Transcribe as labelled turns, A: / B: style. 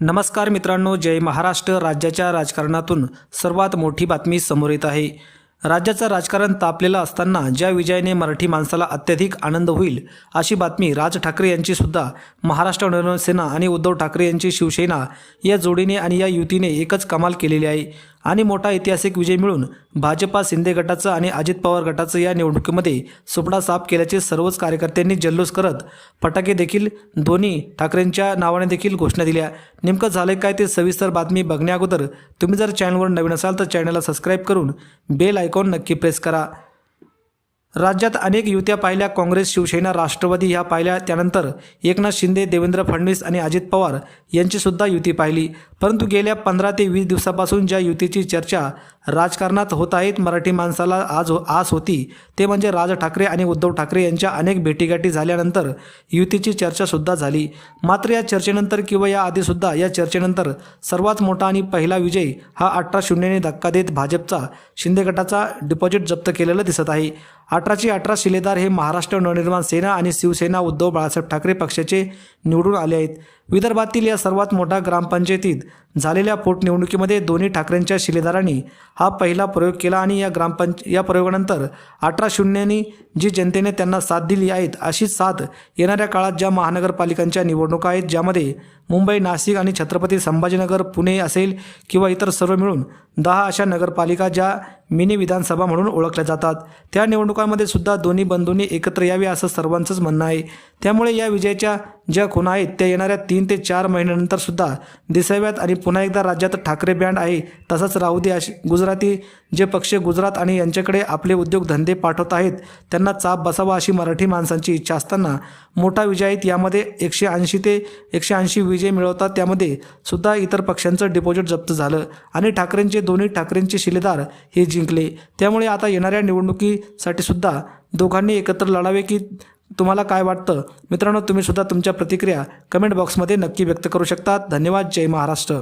A: नमस्कार मित्रांनो जय महाराष्ट्र. राज्याच्या राजकारणातून सर्वात मोठी बातमी समोर येत आहे. राज्याचं राजकारण तापलेलं असताना ज्या विजयाने मराठी माणसाला अत्यधिक आनंद होईल अशी बातमी राज ठाकरे यांची सुद्धा. महाराष्ट्र नवनिर्माण आणि उद्धव ठाकरे यांची शिवसेना या जोडीने आणि या युतीने एकच कमाल केलेली आहे. आणि मोठा ऐतिहासिक विजय मिळून भाजपा शिंदे गटाचं आणि अजित पवार गटाचं या निवडणुकीमध्ये सुपडा साफ केल्याचे सर्वच कार्यकर्त्यांनी जल्लोष करत फटाके देखील दोन्ही ठाकरेंच्या नावाने देखील घोषणा दिल्या. नेमकं झालं काय ते सविस्तर बातमी बघण्याअगोदर तुम्ही जर चॅनलवर नवीन असाल तर चॅनलला सबस्क्राईब करून बेल आयकॉन नक्की प्रेस करा. राज्यात अनेक युत्या पाहिल्या. काँग्रेस शिवसेना राष्ट्रवादी ह्या पाहिल्या. त्यानंतर एकनाथ शिंदे देवेंद्र फडणवीस आणि अजित पवार यांचीसुद्धा युती पाहिली. परंतु गेल्या पंधरा ते वीस दिवसापासून ज्या युतीची चर्चा राजकारणात होत आहेत मराठी माणसाला आज हो आस होती ते म्हणजे राज ठाकरे आणि उद्धव ठाकरे यांच्या अनेक भेटीगाठी झाल्यानंतर युतीची चर्चासुद्धा झाली. मात्र या चर्चेनंतर किंवा या आधीसुद्धा या चर्चेनंतर सर्वात मोठा आणि पहिला विजय हा अठरा शून्यने धक्का देत भाजपचा शिंदे गटाचा डिपॉझिट जप्त केलेलं दिसत आहे. अठराची अठरा शिलेदार हे महाराष्ट्र नवनिर्माण सेना आणि शिवसेना उद्धव बाळासाहेब ठाकरे पक्षाचे निवडून आले आहेत. विदर्भातील या सर्वात मोठ्या ग्रामपंचायतीत झालेल्या पोटनिवडणुकीमध्ये दोन्ही ठाकरेंच्या शिलेदारांनी हा पहिला प्रयोग केला आणि या ग्रामपंच या प्रयोगानंतर अठरा शून्यांनी जी जनतेने त्यांना साथ दिली आहेत अशी साथ येणाऱ्या काळात ज्या महानगरपालिकांच्या निवडणुका आहेत ज्यामध्ये मुंबई नाशिक आणि छत्रपती संभाजीनगर पुणे असेल किंवा इतर सर्व मिळून दहा अशा नगरपालिका ज्या मिनी विधानसभा म्हणून ओळखल्या जातात. त्या निवडणुकांमध्ये सुद्धा दोन्ही बंधूंनी एकत्र यावे असं सर्वांचंच म्हणणं आहे. त्यामुळे या विजयाच्या ज्या खुणा आहेत त्या येणाऱ्या तीन ते चार महिन्यानंतर सुद्धा दिसाव्यात आणि पुन्हा एकदा राज्यात ठाकरे बँड आहे. तसंच राहू दे अशी गुजराती जे पक्ष गुजरात आणि यांच्याकडे आपले उद्योगधंदे पाठवत आहेत त्यांना चाप बसावा अशी मराठी माणसांची इच्छा असताना मोठा विजय आहेत. यामध्ये एकशे ऐंशी ते एकशे ऐंशी विजय मिळवतात. त्यामध्ये सुद्धा इतर पक्षांचं डिपॉझिट जप्त झालं आणि ठाकरेंचे दोन्ही ठाकरेंचे शिलेदार हे जिंकले. त्यामुळे आता येणाऱ्या निवडणुकीसाठी सुद्धा दोघांनी एकत्र लढावे की तुम्हाला काय वाटतं? मित्रांनो तुम्ही सुद्धा तुमच्या प्रतिक्रिया कमेंट बॉक्समध्ये नक्की व्यक्त करू शकता. धन्यवाद. जय महाराष्ट्र.